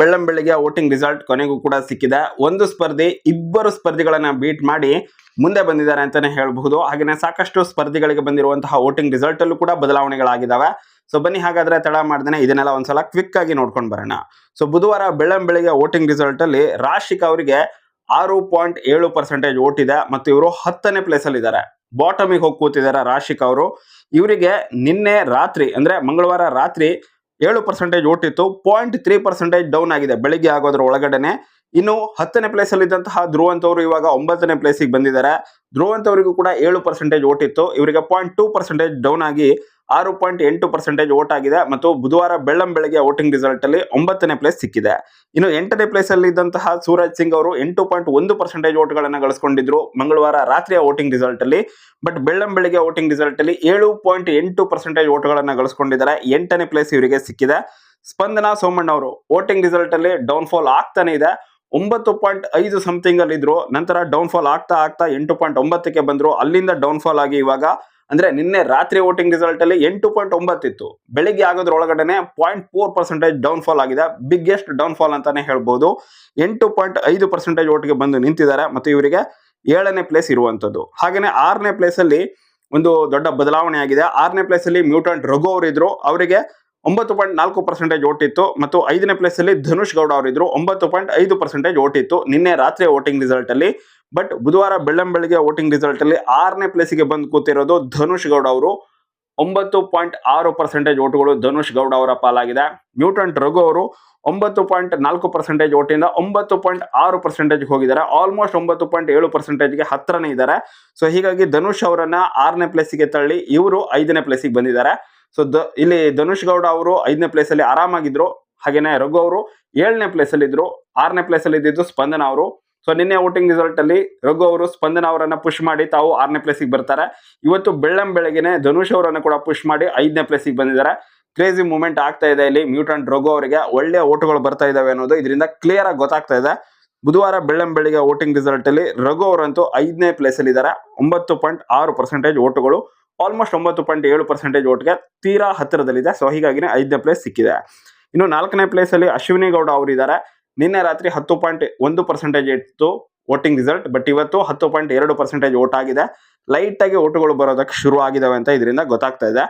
ಬೆಳ್ಳಂ ಬೆಳಿಗ್ಗೆ voting result ಕೊನೆಗೂ ಕೂಡ ಸಿಕ್ಕಿದೆ. ಒಂದು ಸ್ಪರ್ಧಿ, ಇಬ್ಬರು ಸ್ಪರ್ಧಿಗಳನ್ನ ಬೀಟ್ ಮಾಡಿ ಮುಂದೆ ಬಂದಿದ್ದಾರೆ ಅಂತಾನೆ ಹೇಳಬಹುದು. ಹಾಗೆಯೇ ಸಾಕಷ್ಟು ಸ್ಪರ್ಧಿಗಳಿಗೆ ಬಂದಿರುವಂತಹ ವೋಟಿಂಗ್ ರಿಸಲ್ಟ್ ಅಲ್ಲೂ ಕೂಡ ಬದಲಾವಣೆಗಳಾಗಿದ್ದಾವೆ ಸೊ ಬನ್ನಿ ಹಾಗಾದ್ರೆ ತಡ ಮಾಡ್ದೇನೆ ಇದನ್ನೆಲ್ಲ ಒಂದ್ಸಲ ಕ್ವಿಕ್ ಆಗಿ ನೋಡ್ಕೊಂಡು ಬರೋಣ. ಸೊ ಬುಧವಾರ ಬೆಳ್ಳಂ ಬೆಳಿಗ್ಗೆ ವೋಟಿಂಗ್ ರಿಸಲ್ಟ್ ಅಲ್ಲಿ ರಾಶಿಕ್ ಅವರಿಗೆ ಆರು ಪಾಯಿಂಟ್ ಏಳು ಪರ್ಸೆಂಟೇಜ್ ಓಟ್ ಇದೆ ಮತ್ತು ಇವರು ಹತ್ತನೇ ಪ್ಲೇಸ್ ಅಲ್ಲಿ ಇದ್ದಾರೆ. ಬಾಟಮಿಗೆ ಹೋಗಿ ಕೂತಿದ್ದಾರೆ ರಾಶಿಕ್ ಅವರು. ಇವರಿಗೆ ನಿನ್ನೆ ರಾತ್ರಿ, ಅಂದ್ರೆ ಮಂಗಳವಾರ ರಾತ್ರಿ ಏಳು ಪರ್ಸೆಂಟೇಜ್ ಓಟಿತ್ತು ಪಾಯಿಂಟ್ ತ್ರೀ ಪರ್ಸೆಂಟೇಜ್ ಡೌನ್ ಆಗಿದೆ. ಬೆಳಿಗ್ಗೆ ಆಗೋದ್ರ ಒಳಗಡೆನೆ. ಇನ್ನು ಹತ್ತನೇ ಪ್ಲೇಸ್ ಅಲ್ಲಿ ಇದ್ದಂತಹ ಧ್ರುವಂತ ಅವರು ಇವಾಗ ಒಂಬತ್ತನೇ ಪ್ಲೇಸಿಗೆ ಬಂದಿದ್ದಾರೆ. ಧ್ರುವಂತವರಿಗೂ ಕೂಡ ಏಳು ಪರ್ಸೆಂಟೇಜ್ ಓಟಿತ್ತು. ಇವರಿಗೆ ಪಾಯಿಂಟ್ ಟೂ ಪರ್ಸೆಂಟೇಜ್ ಡೌನ್ ಆಗಿ ಆರು ಪಾಯಿಂಟ್ ಎಂಟು ಪರ್ಸೆಂಟೇಜ್ ಓಟ್ ಆಗಿದೆ ಮತ್ತು ಬುಧವಾರ ಬೆಳ್ಳಂ ಬೆಳಗ್ಗೆ ವೋಟಿಂಗ್ ರಿಸಲ್ಟ್ ಅಲ್ಲಿ ಒಂಬತ್ತನೇ ಪ್ಲೇಸ್ ಸಿಕ್ಕಿದೆ. ಇನ್ನು ಎಂಟನೇ ಪ್ಲೇಸ್ ಅಲ್ಲಿ ಇದ್ದಂತಹ ಸೂರಜ್ ಸಿಂಗ್ ಅವರು ಎಂಟು ಪಾಯಿಂಟ್ ಒಂದು ಪರ್ಸೆಂಟೇಜ್ ವೋಟ್ಗಳನ್ನು ಗಳಿಸ್ಕೊಂಡಿದ್ರು ಮಂಗಳವಾರ ರಾತ್ರಿಯ ವೋಟಿಂಗ್ ರಿಸಲ್ಟ್ ಅಲ್ಲಿ ಬಟ್ ಬೆಳ್ಳಂ ಬೆಳಗ್ಗೆ ವೋಟಿಂಗ್ ರಿಸಲ್ಟ್ ಅಲ್ಲಿ ಏಳು ಪಾಯಿಂಟ್ ಎಂಟು ಪರ್ಸೆಂಟೇಜ್ ವೋಟ್ಗಳನ್ನು ಗಳಿಸ್ಕೊಂಡಿದ್ದಾರೆ. ಎಂಟನೇ ಪ್ಲೇಸ್ ಇವರಿಗೆ ಸಿಕ್ಕಿದೆ. ಸ್ಪಂದನ ಸೋಮಣ್ಣ ಅವರು ವೋಟಿಂಗ್ ರಿಸಲ್ಟ್ ಅಲ್ಲಿ ಡೌನ್ ಫಾಲ್ ಆಗ್ತಾನೆ ಇದೆ. ಒಂಬತ್ತು ಪಾಯಿಂಟ್ ಐದು ಸಮಥಿಂಗ್ ಅಲ್ಲಿ ಇದ್ರು ನಂತರ ಡೌನ್ ಫಾಲ್ ಆಗ್ತಾ ಆಗ್ತಾ ಎಂಟು ಪಾಯಿಂಟ್ ಒಂಬತ್ತಕ್ಕೆ ಬಂದ್ರು. ಅಲ್ಲಿಂದ ಡೌನ್ ಫಾಲ್ ಆಗಿ ಇವಾಗ ಅಂದ್ರೆ ನಿನ್ನೆ ರಾತ್ರಿ ವೋಟಿಂಗ್ ರಿಸಲ್ಟ್ ಅಲ್ಲಿ ಎಂಟು ಪಾಯಿಂಟ್ ಒಂಬತ್ತಿತ್ತು ಬೆಳಿಗ್ಗೆ ಆಗೋದ್ರೊಳಗಡೆನೆ point four percentage down fall ಆಗಿದೆ. ಬಿಗ್ಗೆಸ್ಟ್ ಡೌನ್ ಫಾಲ್ ಅಂತಾನೆ ಹೇಳ್ಬೋದು. ಎಂಟು ಪಾಯಿಂಟ್ ಐದು ಪರ್ಸೆಂಟೇಜ್ ಓಟ್ಗೆ ಬಂದು ನಿಂತಿದ್ದಾರೆ. ಮತ್ತು ಇವರಿಗೆ ಏಳನೇ ಪ್ಲೇಸ್ ಇರುವಂತದ್ದು. ಹಾಗೆಯೇ ಆರನೇ ಪ್ಲೇಸ್ ಅಲ್ಲಿ ಒಂದು ದೊಡ್ಡ ಬದಲಾವಣೆ ಆಗಿದೆ. ಆರನೇ ಪ್ಲೇಸ್ ಅಲ್ಲಿ ಮ್ಯೂಟೆಂಟ್ ರಘು ಅವರಿದ್ರು. ಅವರಿಗೆ ಒಂಬತ್ತು ಪಾಯಿಂಟ್ ನಾಲ್ಕು ಪರ್ಸೆಂಟೇಜ್ ಓಟಿತ್ತು ಮತ್ತು ಐದನೇ ಪ್ಲೇಸ್ ಅಲ್ಲಿ ಧನುಷ್ ಗೌಡ ಅವರಿದ್ರು ಒಂಬತ್ತು ಪಾಯಿಂಟ್ ಐದು ಪರ್ಸೆಂಟೇಜ್ ಓಟಿತ್ತು. ನಿನ್ನೆ ರಾತ್ರಿ ವೋಟಿಂಗ್ ರಿಸಲ್ಟ್ ಅಲ್ಲಿ. ಬಟ್ ಬುಧವಾರ ಬೆಳ್ಳಂ ಬೆಳಿಗ್ಗೆ ವೋಟಿಂಗ್ ರಿಸಲ್ಟ್ ಅಲ್ಲಿ ಆರನೇ ಪ್ಲೇಸಿಗೆ ಬಂದು ಕೂತಿರೋದು ಧನುಷ್ ಗೌಡ ಅವರು. ಒಂಬತ್ತು ಪಾಯಿಂಟ್ ಆರು ಪರ್ಸೆಂಟೇಜ್ ಓಟುಗಳು ಧನುಷ್ ಗೌಡ ಅವರ ಪಾಲಾಗಿದೆ. ನ್ಯೂಟನ್ ರಘು ಅವರು ಒಂಬತ್ತು ಪಾಯಿಂಟ್ ನಾಲ್ಕು ಪರ್ಸೆಂಟೇಜ್ ಓಟಿಂದ ಒಂಬತ್ತು ಪಾಯಿಂಟ್ ಆರು ಪರ್ಸೆಂಟೇಜ್ ಹೋಗಿದ್ದಾರೆ. ಆಲ್ಮೋಸ್ಟ್ ಒಂಬತ್ತು ಪಾಯಿಂಟ್ ಏಳು ಪರ್ಸೆಂಟೇಜ್ಗೆ ಹತ್ರನೇ ಇದ್ದಾರೆ. ಸೊ ಹೀಗಾಗಿ ಧನುಷ್ ಅವರನ್ನ ಆರನೇ ಪ್ಲೇಸಿಗೆ ತಳ್ಳಿ ಇವರು ಐದನೇ ಪ್ಲೇಸಿಗೆ ಬಂದಿದ್ದಾರೆ. ಸೊ ದ, ಇಲ್ಲಿ ಧನುಷ್ ಗೌಡ ಅವರು ಐದನೇ ಪ್ಲೇಸಲ್ಲಿ ಆರಾಮಾಗಿದ್ರು. ಹಾಗೇನೆ ರಘು ಅವರು ಏಳನೇ ಪ್ಲೇಸಲ್ಲಿ ಇದ್ರು. ಆರನೇ ಪ್ಲೇಸಲ್ಲಿ ಇದ್ದಿದ್ದು ಸ್ಪಂದನ ಅವರು. ಸೊ ನಿನ್ನೆ ವೋಟಿಂಗ್ ರಿಸಲ್ಟ್ ಅಲ್ಲಿ ರಘು ಅವರು ಸ್ಪಂದನ ಅವರನ್ನ ಪುಷ್ ಮಾಡಿ ತಾವು ಆರನೇ ಪ್ಲೇಸಿಗೆ ಬರ್ತಾರೆ. ಇವತ್ತು ಬೆಳ್ಳಂ ಬೆಳಗ್ಗೆನೆ ಧನುಷ್ ಅವರನ್ನು ಕೂಡ ಪುಷ್ ಮಾಡಿ ಐದನೇ ಪ್ಲೇಸಿಗೆ ಬಂದಿದ್ದಾರೆ. ಕ್ರೇಜಿ ಮೂವ್ಮೆಂಟ್ ಆಗ್ತಾ ಇದೆ ಇಲ್ಲಿ. ಮ್ಯೂಟಂಟ್ ರಘು ಅವರಿಗೆ ಒಳ್ಳೆಯ ಓಟುಗಳು ಬರ್ತಾ ಇದಾವೆ ಅನ್ನೋದು ಇದರಿಂದ ಕ್ಲಿಯರ್ ಆಗಿ ಗೊತ್ತಾಗ್ತಾ ಇದೆ. ಬುಧವಾರ ಬೆಳ್ಳಂ ಬೆಳಿಗ್ಗೆ ವೋಟಿಂಗ್ ರಿಸಲ್ಟ್ ಅಲ್ಲಿ ರಘು ಅವರಂತೂ ಐದನೇ ಪ್ಲೇಸ್ ಅಲ್ಲಿ ಇದ್ದಾರೆ. ಒಂಬತ್ತು ಪಾಯಿಂಟ್ ಆರು ಪರ್ಸೆಂಟೇಜ್ ಓಟುಗಳು ಆಲ್ಮೋಸ್ಟ್ ಒಂಬತ್ತು ಪಾಯಿಂಟ್ ಏಳು ಪರ್ಸೆಂಟೇಜ್ ಓಟ್ಗೆ ತೀರಾ ಹತ್ತಿರದಲ್ಲಿದೆ. ಸೊ ಹೀಗಾಗಿನೇ ಐದನೇ ಪ್ಲೇಸ್ ಸಿಕ್ಕಿದೆ. ಇನ್ನು ನಾಲ್ಕನೇ ಪ್ಲೇಸ್ ಅಲ್ಲಿ ಅಶ್ವಿನಿ ಗೌಡ ಅವರಿದ್ದಾರೆ. ನಿನ್ನೆ ರಾತ್ರಿ ಹತ್ತು ಪಾಯಿಂಟ್ ಒಂದು ಪರ್ಸೆಂಟೇಜ್ ಇತ್ತು ವೋಟಿಂಗ್ ರಿಸಲ್ಟ್ ಬಟ್ ಇವತ್ತು ಹತ್ತು ಪಾಯಿಂಟ್ ಎರಡು ಪರ್ಸೆಂಟೇಜ್ ಓಟ್ ಆಗಿದೆ. ಲೈಟ್ ಆಗಿ ಓಟುಗಳು ಬರೋದಕ್ಕೆ ಶುರು ಆಗಿದಾವೆ ಅಂತ ಇದರಿಂದ ಗೊತ್ತಾಗ್ತಾ ಇದೆ.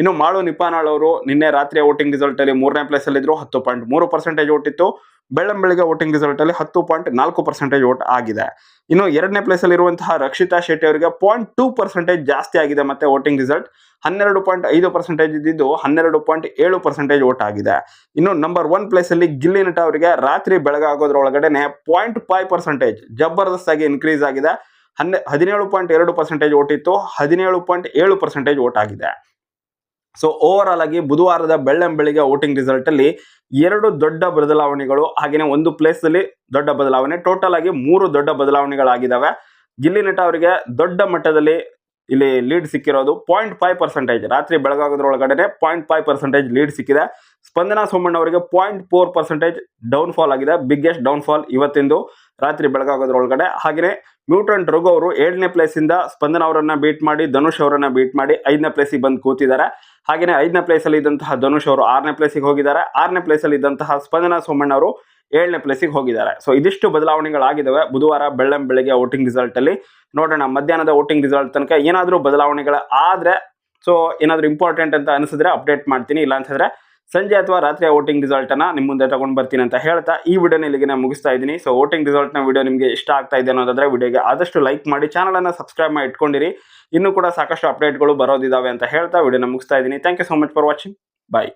ಇನ್ನು ಮಾಳು ನಿಪಾನಾಳ್ ಅವರು ನಿನ್ನೆ ರಾತ್ರಿ ವೋಟಿಂಗ್ ರಿಸಲ್ಟ್ ಅಲ್ಲಿ ಮೂರನೇ ಪ್ಲೇಸ್ ಅಲ್ಲಿ ಇದ್ರು ಹತ್ತು ಪಾಯಿಂಟ್ ಮೂರು ಪರ್ಸೆಂಟೇಜ್ ಓಟ್ ಇತ್ತು. ಬೆಳ್ಳಂ ಬೆಳಿಗ್ಗೆ ವೋಟಿಂಗ್ ರಿಸಲ್ಟ್ ಅಲ್ಲಿ ಹತ್ತು ಪಾಯಿಂಟ್ ನಾಲ್ಕು ಪರ್ಸೆಂಟೇಜ್ ವೋಟ್ ಆಗಿದೆ. ಇನ್ನು ಎರಡನೇ ಪ್ಲೇಸ್ ಅಲ್ಲಿ ಇರುವಂತಹ ರಕ್ಷಿತಾ ಶೆಟ್ಟಿ ಅವರಿಗೆ ಪಾಯಿಂಟ್ ಟೂ ಪರ್ಸೆಂಟೇಜ್ ಜಾಸ್ತಿ ಆಗಿದೆ ಮತ್ತೆ ವೋಟಿಂಗ್ ರಿಸಲ್ಟ್ ಹನ್ನೆರಡು ಪಾಯಿಂಟ್ ಐದು ಪರ್ಸೆಂಟೇಜ್ ಇದ್ದಿದ್ದು ಹನ್ನೆರಡು ಪಾಯಿಂಟ್ ಏಳು ಪರ್ಸೆಂಟೇಜ್ ವೋಟ್ ಆಗಿದೆ. ಇನ್ನು ನಂಬರ್ ಒನ್ ಪ್ಲೇಸ್ ಅಲ್ಲಿ ಗಿಲ್ಲಿ ನಟ ಅವರಿಗೆ ರಾತ್ರಿ ಬೆಳಗಾಗೋದ್ರೊಳಗಡೆನೆ ಪಾಯಿಂಟ್ ಫೈವ್ ಪರ್ಸೆಂಟೇಜ್ ಜಬರ್ದಸ್ತ್ ಆಗಿ ಇನ್ಕ್ರೀಸ್ ಆಗಿದೆ. ಹನ್ನೆ ಹದಿನೇಳು ಪಾಯಿಂಟ್ ಎರಡು ಪರ್ಸೆಂಟೇಜ್ ಓಟ್ ಇತ್ತು. ಹದಿನೇಳು ಪಾಯಿಂಟ್ ಏಳು ಪರ್ಸೆಂಟೇಜ್ ಓಟ್ ಆಗಿದೆ. ಸೊ ಓವರ್ ಆಲ್ ಆಗಿ ಬುಧವಾರದ ಬೆಳ್ಳಂ ಬೆಳಿಗ್ಗೆ ವೋಟಿಂಗ್ ರಿಸಲ್ಟ್ ಅಲ್ಲಿ ಎರಡು ದೊಡ್ಡ ಬದಲಾವಣೆಗಳು ಹಾಗೆಯೇ ಒಂದು ಪ್ಲೇಸ್ ಅಲ್ಲಿ ದೊಡ್ಡ ಬದಲಾವಣೆ ಟೋಟಲ್ ಆಗಿ ಮೂರು ದೊಡ್ಡ ಬದಲಾವಣೆಗಳಾಗಿದ್ದಾವೆ ಗಿಲ್ಲಿ ನಟ ಅವರಿಗೆ ದೊಡ್ಡ ಮಟ್ಟದಲ್ಲಿ ಇಲ್ಲಿ ಲೀಡ್ ಸಿಕ್ಕಿರೋದು ಪಾಯಿಂಟ್ ಫೈವ್ ಪರ್ಸೆಂಟೇಜ್ ರಾತ್ರಿ ಬೆಳಗಾಗೋದ್ರೊಳಗಡೆ ಪಾಯಿಂಟ್ ಫೈವ್ ಪರ್ಸೆಂಟೇಜ್ ಲೀಡ್ ಸಿಕ್ಕಿದೆ. ಸ್ಪಂದನಾ ಸೋಮಣ್ಣ ಅವರಿಗೆ point four percentage down fall ಆಗಿದೆ ಬಿಗ್ಗೆಸ್ಟ್ ಡೌನ್ ಫಾಲ್ ಇವತ್ತಿಂದು ರಾತ್ರಿ ಬೆಳಗಾಗೋದ್ರೊಳಗಡೆ. ಹಾಗೆಯೇ ಮ್ಯೂಟೆಂಟ್ ರಘು ಅವರು ಏಳನೇ ಪ್ಲೇಸಿಂದ ಸ್ಪಂದನ ಅವರನ್ನ ಬೀಟ್ ಮಾಡಿ, ಧನುಷ್ ಅವರನ್ನ ಬೀಟ್ ಮಾಡಿ ಐದನೇ ಪ್ಲೇಸಿಗೆ ಬಂದು ಕೂತಿದ್ದಾರೆ. ಹಾಗೆಯೇ ಐದನೇ ಪ್ಲೇಸಲ್ಲಿ ಇದ್ದಂತಹ ಧನುಷ್ ಅವರು ಆರನೇ ಪ್ಲೇಸಿಗೆ ಹೋಗಿದ್ದಾರೆ. ಆರನೇ ಪ್ಲೇಸಲ್ಲಿ ಇದ್ದಂತಹ ಸ್ಪಂದನ ಸೋಮಣ್ಣ ಅವರು ಏಳನೇ ಪ್ಲೇಸಿಗೆ ಹೋಗಿದ್ದಾರೆ. ಸೊ ಇದಿಷ್ಟು ಬದಲಾವಣೆಗಳಾಗಿದ್ದಾವೆ. ಬುಧವಾರ ಬೆಳ್ಳಂ ಬೆಳಗ್ಗೆ ವೋಟಿಂಗ್ ರಿಸಲ್ಟ್ ಅಲ್ಲಿ. ನೋಡೋಣ, ಮಧ್ಯಾಹ್ನದ ವೋಟಿಂಗ್ ರಿಸಲ್ಟ್ ತನಕ ಏನಾದರೂ ಬದಲಾವಣೆಗಳ ಆದ್ರೆ ಸೊ ಏನಾದರೂ ಇಂಪಾರ್ಟೆಂಟ್ ಅಂತ ಅನಿಸಿದ್ರೆ ಅಪ್ಡೇಟ್ ಮಾಡ್ತೀನಿ. ಇಲ್ಲ ಅಂತ ಹೇಳಿದ್ರೆ ಸಂಜೆ ಅಥವಾ ರಾತ್ರಿಯ ವೋಟಿಂಗ್ ರಿಸಲ್ಟ್ ಅನ್ನ ನಿಮ್ಮ ಮುಂದೆ ತಗೊಂಡು ಬರ್ತೀನಿ ಅಂತ ಹೇಳ್ತಾ ಈ ವಿಡಿಯೋನ ಇಲ್ಲಿಗೆ ನಾನು ಮುಗಿಸ್ತಾ ಇದ್ದೀನಿ. ಸೊ ವೋಟಿಂಗ್ನ ವಿಡಿಯೋ ನಿಮಗೆ ಇಷ್ಟ ಆಗ್ತಾ ಇದೆ ಅನ್ನೋದಾದ್ರೆ ವಿಡಿಯೋಗೆ ಆದಷ್ಟು ಲೈಕ್ ಮಾಡಿ ಚಾನಲ್ ಅನ್ನ ಸಬ್ಸ್ಕ್ರೈಬ್ ಮಾಡಿ ಇಟ್ಕೊಂಡಿರಿ. ಇನ್ನೂ ಕೂಡ ಸಾಕಷ್ಟು ಅಪ್ಡೇಟ್ಗಳು ಬರೋದಿದ್ದಾವೆ ಅಂತ ಹೇಳ್ತಾ ವಿಡಿಯೋನ ಮುಗಿಸ್ತಾ ಇದ್ದೀನಿ. Thank you so much for watching bye